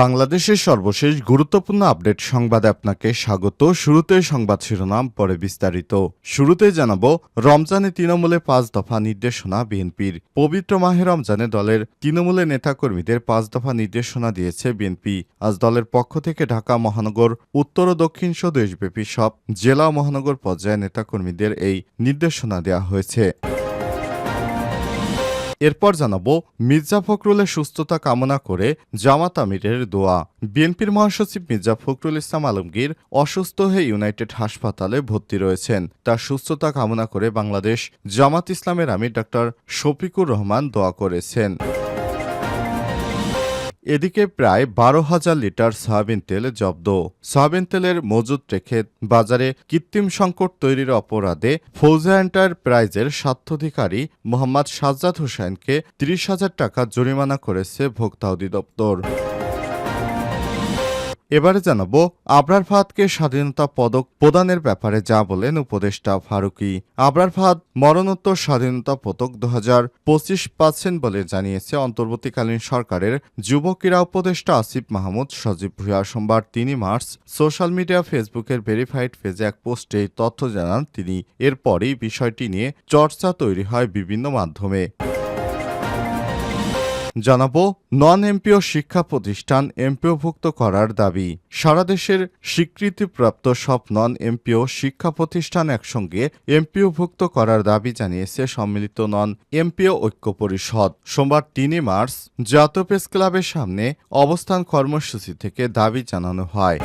বাংলাদেশের সর্বশেষ গুরুত্বপূর্ণ আপডেট সংবাদে আপনাকে স্বাগত। শুরুতে সংবাদ শিরোনাম, পরে বিস্তারিত। শুরুতে জানাব, রমজানে তৃণমূলে পাঁচ দফা নির্দেশনা বিএনপির। পবিত্র মাহে রমজানে দলের তৃণমূলের নেতাকর্মীদের পাঁচ দফা নির্দেশনা দিয়েছে বিএনপি। আজ দলের পক্ষ থেকে ঢাকা মহানগর, উত্তর ও দক্ষিণ সহ দেশব্যাপী সব জেলা মহানগর পর্যায়ে নেতাকর্মীদের এই নির্দেশনা দেওয়া হয়েছে। এরপর জানাব মির্জা ফখরুলের সুস্থতা কামনা করে জামাত আমিরের দোয়া। বিএনপির মহাসচিব মির্জা ফখরুল ইসলাম আলমগীর অসুস্থ হয়ে ইউনাইটেড হাসপাতালে ভর্তি রয়েছেন। তার সুস্থতা কামনা করে বাংলাদেশ জামাত ইসলামের আমির ডক্টর শফিকুর রহমান দোয়া করেছেন। এদিকে প্রায় বারো হাজার লিটার সয়াবিন তেল জব্দ। সয়াবিন তেলের মজুদ রেখে বাজারে কৃত্রিম সংকট তৈরির অপরাধে ফৌজা এন্টারপ্রাইজের স্বার্থাধিকারী মোহাম্মদ সাজ্জাদ হোসেনকে ত্রিশ হাজার টাকা জরিমানা করেছে ভোক্তা অধিদপ্তর। এবারে জানাব, আবরার ফাহাদকে স্বাধীনতা পদক প্রদানের ব্যাপারে যা বলেন উপদেষ্টা ফারুকি। আবরার ফাহাদ মরণোত্তর স্বাধীনতা পদক দু হাজার পঁচিশ পাচ্ছেন বলে জানিয়েছে অন্তর্বর্তীকালীন সরকারের যুব ক্রীড়া উপদেষ্টা আসিফ মাহমুদ। সজীব ভুয়া সোমবার তিনই মার্চ সোশ্যাল মিডিয়া ফেসবুকের ভেরিফাইড পেজে এক পোস্টে তথ্য জানান তিনি। এরপরই বিষয়টি নিয়ে চর্চা তৈরি হয় বিভিন্ন মাধ্যমে। জানাব নন এমপিও শিক্ষা প্রতিষ্ঠান এমপিওভুক্ত করার দাবি। সারা দেশের স্বীকৃতিপ্রাপ্ত সব নন এমপিও শিক্ষা প্রতিষ্ঠান একসঙ্গে এমপিওভুক্ত করার দাবি জানিয়েছে সম্মিলিত নন এমপিও ঐক্য পরিষদ। সোমবার তিনই মার্চ জাতীয় প্রেস ক্লাবের সামনে অবস্থান কর্মসূচি থেকে দাবি জানানো হয়।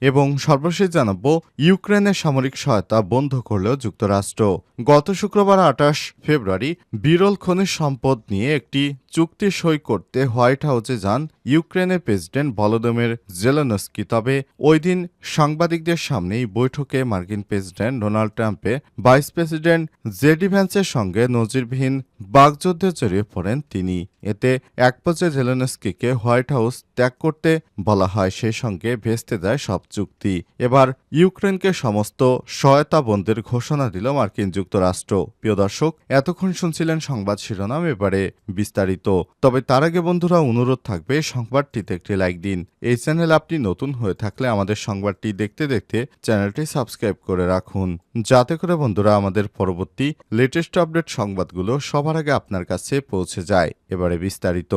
এবং সর্বশেষ জানাব, ইউক্রেনের সামরিক সহায়তা বন্ধ করল যুক্তরাষ্ট্র। গত শুক্রবার আঠাশ ফেব্রুয়ারি বিরল খনিজ সম্পদ নিয়ে একটি চুক্তি সই করতে হোয়াইট হাউসে যান ইউক্রেনের প্রেসিডেন্ট ভলোদমির জেলেনস্কি। তবে ওই দিন সাংবাদিকদের সামনেই বৈঠকে মার্কিন প্রেসিডেন্ট ডোনাল্ড ট্রাম্পে ভাইস প্রেসিডেন্ট জেডি ভ্যান্সের সঙ্গে নজিরবিহীন বাগযুদ্ধে জড়িয়ে পড়েন তিনি। এতে এক পর্যায়ে জেলেনস্কিকে হোয়াইট হাউস ত্যাগ করতে বলা হয়। সেই সঙ্গে ভেস্তে দেয় সব চুক্তি। এবার ইউক্রেনকে সমস্ত সহায়তা বন্ধের ঘোষণা দিল মার্কিন যুক্তরাষ্ট্র। প্রিয় দর্শক, এতক্ষণ শুনছিলেন সংবাদ শিরোনাম, এবারে বিস্তারিত। তবে তার আগে বন্ধুরা, অনুরোধ থাকবে সংবাদটিতে একটি লাইক দিন। এই চ্যানেল আপনি নতুন হয়ে থাকলে আমাদের সংবাদটি দেখতে দেখতে চ্যানেলটি সাবস্ক্রাইব করে রাখুন। যাতে করে বন্ধুরা, আমাদের পরবর্তী লেটেস্ট আপডেট সংবাদগুলো সবার আগে আপনার কাছে পৌঁছে যায়। এবারে বিস্তারিত।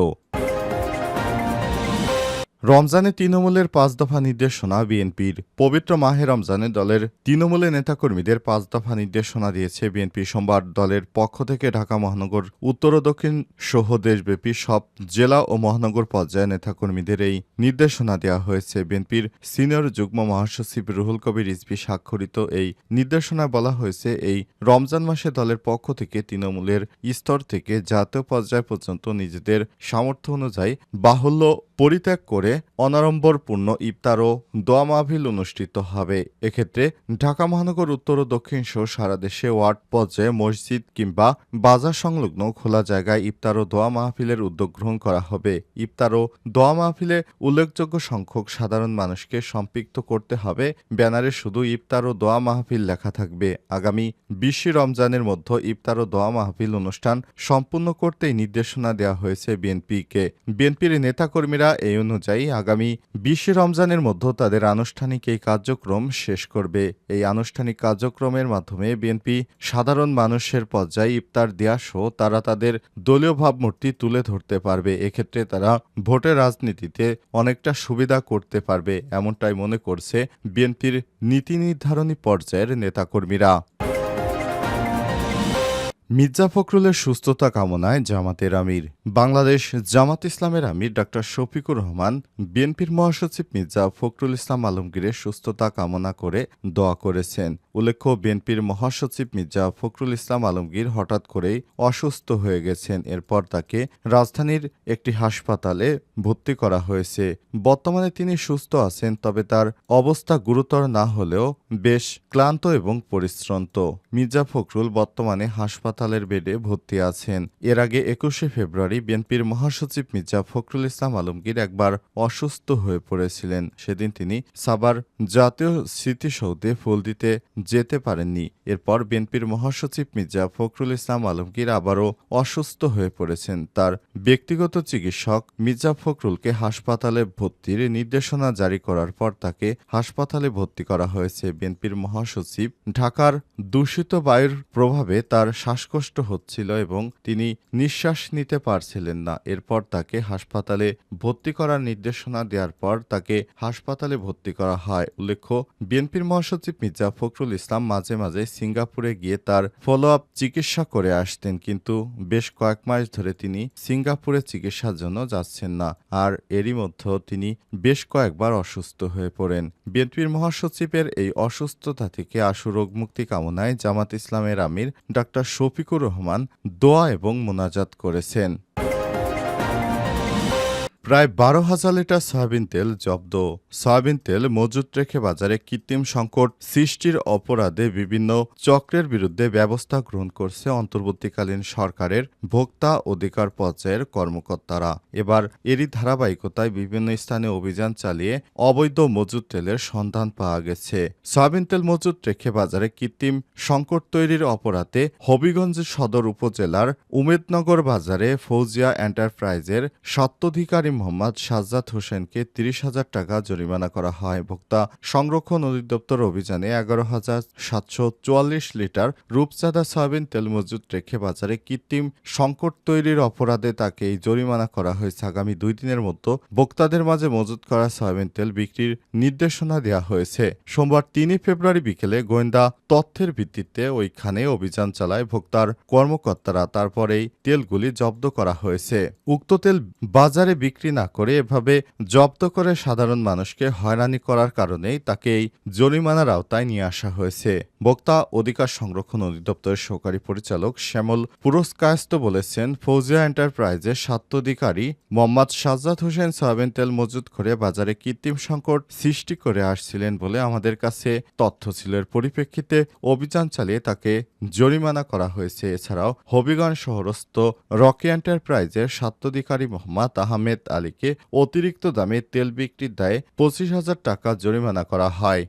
রমজানে তৃণমূলের পাঁচ দফা নির্দেশনা বিএনপির। পবিত্র মাহে রমজানে দলের তৃণমূলের নেতাকর্মীদের পাঁচ দফা নির্দেশনা দিয়েছে বিএনপি সোমবার। দলের পক্ষ থেকে ঢাকা মহানগর, উত্তর ও দক্ষিণ সহ দেশব্যাপী সব জেলা ও মহানগর পর্যায়ে নেতাকর্মীদের এই নির্দেশনা দেওয়া হয়েছে। বিএনপির সিনিয়র যুগ্ম মহাসচিব রুহুল কবির রিজভি স্বাক্ষরিত এই নির্দেশনায় বলা হয়েছে, এই রমজান মাসে দলের পক্ষ থেকে তৃণমূলের স্তর থেকে জাতীয় পর্যায় পর্যন্ত নিজেদের সামর্থ্য অনুযায়ী বাহুল্য পরিত্যাগ করে অনাড়ম্বরপূর্ণ ইফতার ও দোয়া মাহফিল অনুষ্ঠিত হবে। এক্ষেত্রে ঢাকা মহানগর, উত্তর ও দক্ষিণ সহ সারা দেশে ওয়ার্ড পর্যায়ে মসজিদ কিংবা বাজার সংলগ্ন খোলা জায়গায় ইফতার ও দোয়া মাহফিলের উদ্যোগ গ্রহণ করা হবে। ইফতার ও দোয়া মাহফিলে উল্লেখযোগ্য সংখ্যক সাধারণ মানুষকে সম্পৃক্ত করতে হবে। ব্যানারে শুধু ইফতার ও দোয়া মাহফিল লেখা থাকবে। আগামী বিশে রমজানের মধ্যে ইফতার ও দোয়া মাহফিল অনুষ্ঠান সম্পূর্ণ করতেই নির্দেশনা দেওয়া হয়েছে বিএনপিকে। বিএনপির নেতাকর্মীরা এই অনুযায়ী আগামী বিশে রমজানের মধ্যে তাদের আনুষ্ঠানিক এই কার্যক্রম শেষ করবে। এই আনুষ্ঠানিক কার্যক্রমের মাধ্যমে বিএনপি সাধারণ মানুষের পর্যায়ে ইফতার দেওয়া সহ তারা তাদের দলীয় ভাবমূর্তি তুলে ধরতে পারবে। এক্ষেত্রে তারা ভোটের রাজনীতিতে অনেকটা সুবিধা করতে পারবে, এমনটাই মনে করছে বিএনপির নীতি নির্ধারণী পর্যায়ের নেতাকর্মীরা। মির্জা ফখরুলের সুস্থতা কামনায় জামাতের আমির, বাংলাদেশ জামাত ইসলামের আমির ডক্টর শফিকুর রহমান, বিএনপির মহাসচিব মির্জা ফখরুল ইসলাম আলমগীরের সুস্থতা কামনা করে দোয়া করেছেন। উল্লেখ্য, বিএনপির মহাসচিব মির্জা ফখরুল ইসলাম আলমগীর হঠাৎ করেই অসুস্থ হয়ে গেছেন। এরপর তাকে রাজধানীর একটি হাসপাতালে ভর্তি করা হয়েছে। বর্তমানে তিনি সুস্থ আছেন, তবে তার অবস্থা গুরুতর না হলেও বেশ ক্লান্ত এবং পরিশ্রান্ত। মির্জা ফখরুল বর্তমানে হাসপাতালের বেডে ভর্তি আছেন। এর আগে একুশে ফেব্রুয়ারি বিএনপির মহাসচিব মির্জা ফখরুল ইসলাম আলমগীর একবার অসুস্থ হয়ে পড়েছিলেন। সেদিন তিনি সাবার জাতীয় স্মৃতিসৌধে ফুল দিতে যেতে পারেননি। এরপর বিএনপির মহাসচিব মির্জা ফখরুল ইসলাম আলমগীর আবারও অসুস্থ হয়ে পড়েছেন। তার ব্যক্তিগত চিকিৎসক মির্জা ফখরুলকে হাসপাতালে ভর্তির নির্দেশনা জারি করার পর তাকে হাসপাতালে ভর্তি করা হয়েছে। বিএনপির মহাসচিব, ঢাকার দূষিত বায়ুর প্রভাবে তার শ্বাসকষ্ট হচ্ছিল এবং তিনি নিঃশ্বাস নিতে পারছিলেন না। এরপর তাকে হাসপাতালে ভর্তি করার নির্দেশনা দেওয়ার পর তাকে হাসপাতালে ভর্তি করা হয়। উল্লেখ্য, বিএনপির মহাসচিব মির্জা ফখরুল ইসলাম মাঝে মাঝে সিঙ্গাপুরে গিয়ে তার ফলো আপ চিকিৎসা করে আসতেন, কিন্তু বেশ কয়েক মাস ধরে তিনি সিঙ্গাপুরে চিকিৎসার জন্য যাচ্ছেন না। আর এরই মধ্যে তিনি বেশ কয়েকবার অসুস্থ হয়ে পড়েন। বিএনপির মহাসচিবের এই অসুস্থতা থেকে আশু রোগমুক্তি কামনায় জামাত ইসলামের আমির ডাক্তার শফিকুর রহমান দোয়া এবং মোনাজাত করেছেন। প্রায় বারো হাজার লিটার সয়াবিন তেল জব্দ। সয়াবিন তেল মজুত রেখে বাজারে কৃত্রিম সংকট সৃষ্টির অপরাধে বিভিন্ন চক্রের বিরুদ্ধে ব্যবস্থা গ্রহণ করছে অন্তর্বর্তীকালীন সরকারের ভোক্তা অধিকার পর্যায়ের কর্মকর্তারা। এবার এরই ধারাবাহিকতায় বিভিন্ন স্থানে অভিযান চালিয়ে অবৈধ মজুত তেলের সন্ধান পাওয়া গেছে। সয়াবিন তেল মজুত রেখে বাজারে কৃত্রিম সংকট তৈরির অপরাধে হবিগঞ্জ সদর উপজেলার উমেদনগর বাজারে ফৌজিয়া এন্টারপ্রাইজের স্বত্বাধিকারী মোহাম্মদ সাজ্জাদ হোসেনকে তিরিশ হাজার টাকা জরিমানা করা হয়। ভোক্তা সংরক্ষণ অধিদপ্তর অভিযানে এগারো হাজার সাতশো চুয়াল্লিশ লিটার রূপচাঁদা সয়াবিন তেল মজুত রেখে বাজারে কৃত্রিম সংকট তৈরির অপরাধে তাকে এই জরিমানা করা হয়েছে। আগামী দুই দিনের মতো ভোক্তাদের মাঝে মজুত করা সয়াবিন তেল বিক্রির নির্দেশনা দেওয়া হয়েছে। সোমবার তিনই ফেব্রুয়ারি বিকেলে গোয়েন্দা তথ্যের ভিত্তিতে ওইখানে অভিযান চালায় ভোক্তার কর্মকর্তারা। তারপরেই তেলগুলি জব্দ করা হয়েছে। উক্ত তেল বাজারে বিক্রি না করে এভাবে জব্দ করে সাধারণ মানুষকে হয়রানি করার কারণেই তাকে এই জরিমানার আওতায় নিয়ে আসা হয়েছে। ভোক্তা অধিকার সংরক্ষণ অধিদপ্তরের সহকারী পরিচালক শ্যামল পুরস্কায়স্ত বলেছেন, ফৌজিয়া এন্টারপ্রাইজের স্বাত্বাধিকারী মোহাম্মদ সাজ্জাদ হোসেন সয়াবিন তেল মজুত করে বাজারে কৃত্রিম সংকট সৃষ্টি করে আসছিলেন বলে আমাদের কাছে তথ্য ছিল। এর পরিপ্রেক্ষিতে অভিযান চালিয়ে তাকে জরিমানা করা হয়েছে। এছাড়াও হবিগঞ্জ শহরস্থ রকি এন্টারপ্রাইজের স্বাত্বাধিকারী মোহাম্মদ আহমেদ আলীকে অতিরিক্ত দামে তেল বিক্রির দায়ে পঁচিশ হাজার টাকা জরিমানা করা হয়।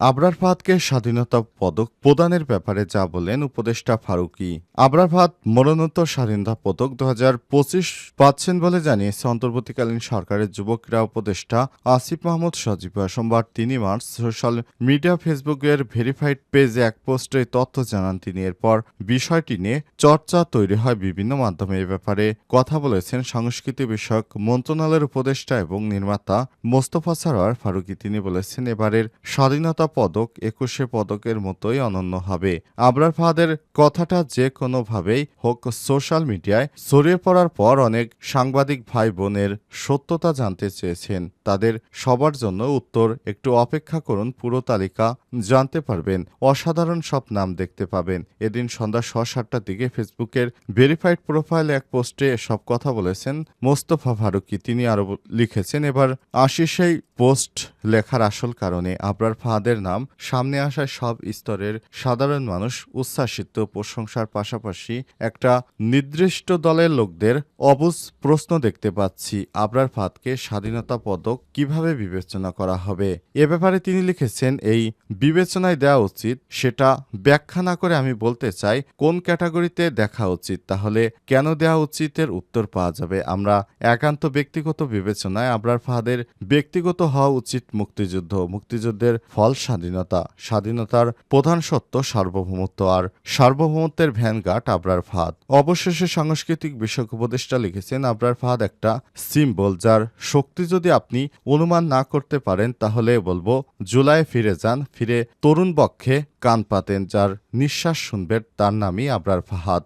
আবরার ফাহাদকে স্বাধীনতা পদক প্রদানের ব্যাপারে যা বলেন উপদেষ্টা ফারুকি। আবরার ফাহাদ মরণোত্তর স্বাধীনতা পদক দু হাজার পঁচিশ পাচ্ছেন বলে জানিয়েছে অন্তর্বর্তীকালীন সরকারের যুব ক্রীড়া উপদেষ্টা আসিফ মাহমুদ সজীব। সোমবার তিন মার্চ সোশ্যাল মিডিয়া ফেসবুকের ভেরিফাইড পেজে এক পোস্টে তথ্য জানান তিনি। এরপর বিষয়টি নিয়ে চর্চা তৈরি হয় বিভিন্ন মাধ্যমে। এ ব্যাপারে কথা বলেছেন সংস্কৃতি বিষয়ক মন্ত্রণালয়ের উপদেষ্টা এবং নির্মাতা মোস্তফা সারোয়ার ফারুকি। তিনি বলেছেন, এবারের স্বাধীনতা পদক একুশে পদকের মতোই অনন্য হবে। আবরার ফাহাদের কথাটা যে কোনোভাবেই হোক সোশ্যাল মিডিয়ায় ছড়িয়ে পড়ার পর অনেক সাংবাদিক ভাই বোনের সত্যতা জানতে চেয়েছেন। তাদের সবার জন্য উত্তর একটু অপেক্ষা করুন, পুরো তালিকা জানতে পারবেন। অসাধারণ সব নাম দেখতে পাবেন। এদিন সন্ধ্যা ছ সাতটার দিকে ফেসবুকের ভেরিফাইড প্রোফাইল এক পোস্টে সব কথা বলেছেন মোস্তফা ফারুকি। তিনি আরও লিখেছেন, এবার আশিসেই পোস্ট লেখার আসল কারণে। আবরার ফাহাদের নাম সামনে আসায় সব স্তরের সাধারণ মানুষ উচ্ছ্বাসিত প্রশংসার পাশাপাশি একটা নির্দিষ্ট দলের লোকদের অবুজ প্রশ্ন দেখতে পাচ্ছি। আবরার ফাহাদকে স্বাধীনতা পদক কীভাবে বিবেচনা করা হবে? এ ব্যাপারে তিনি লিখেছেন, এই বিবেচনায় দেওয়া উচিত, সেটা ব্যাখ্যা না করে আমি বলতে চাই, কোন ক্যাটাগরিতে দেখা উচিত, তাহলে কেন দেওয়া উচিতের উত্তর পাওয়া যাবে? আমরা একান্ত ব্যক্তিগত বিবেচনায় আবরার ফাহাদের ব্যক্তিগত হওয়া উচিত মুক্তিযুদ্ধ। মুক্তিযুদ্ধের ফল স্বাধীনতা। স্বাধীনতার প্রধান সত্য সার্বভৌমত্ব আর সার্বভৌমত্বের ভ্যানগার্ড আবরার ফাহাদ। অবশেষে সাংস্কৃতিক বিষয়ক উপদেষ্টা লিখেছেন, আবরার ফাহাদ একটা সিম্বল যার শক্তি যদি আপনি অনুমান না করতে পারেন, তাহলে বলব জুলাই ফিরে যান, ফিরে তরুণ বক্ষে কান পাতেন, যার নিঃশ্বাস শুনবেন তার নামই আবরার ফাহাদ।